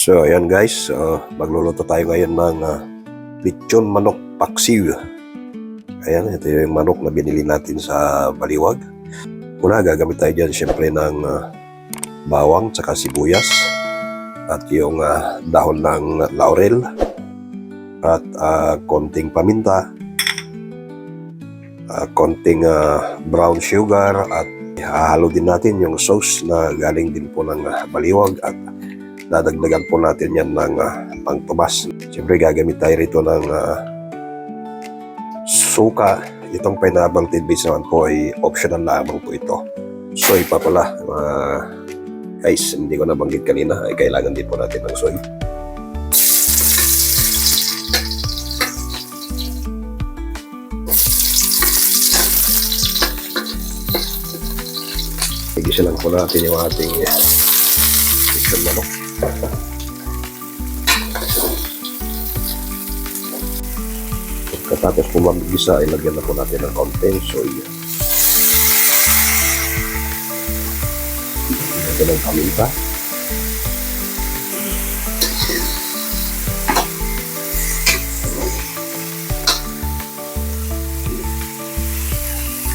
So, ayan guys, uh, magluluto tayo ngayon ng uh, lechon manok paksiw. Ayan, ito yung manok na binili natin sa Baliwag. Una, gagamit tayo dyan syempre ng uh, bawang tsaka sibuyas at yung uh, dahon ng laurel at uh, konting paminta, uh, konting uh, brown sugar at hahalo din natin yung sauce na galing din po ng uh, Baliwag at dadagdagan po natin yan ng uh, pangtubas. Siyempre gagamit tayo rito ng ah, suka. Itong pineapple tidbits naman po ay optional lamang po ito. Soy pa pala. mga guys, hindi ko nabanggit kanina ay kailangan din po natin ng soy. Igisa lang po natin yung ating Pagkatapos po mamigisa, ilagyan na po natin ng konting soy. Ilagyan ng paminta.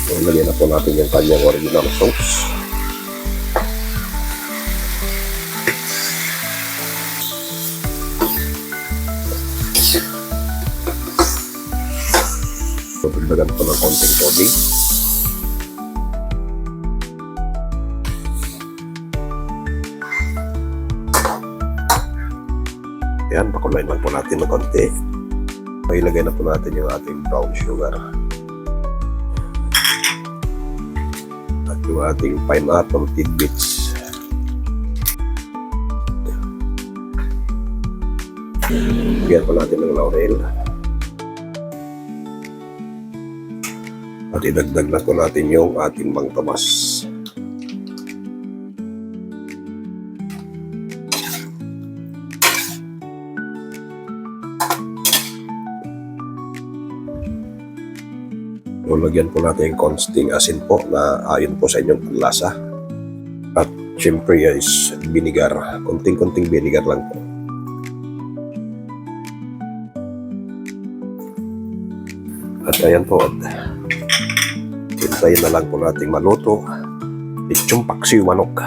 So, ilagyan na po natin yung kanyang original sauce. So, dagdagan po ng konting tubig. Yan, pakulayin lang po natin ng konti. Mailagay na po natin yung ating brown sugar. At yung ating pineapple tidbits. Bigyan po natin ng laurel. At idagdag na po natin yung ating mangtamas. So, lagyan po natin yung consting asin po na ayon po sa inyong lasa. At syempre is vinegar. Konting-konting vinegar lang po. At ayan po. At hintayin na lang po nating maluto. Lechong paksiw manok.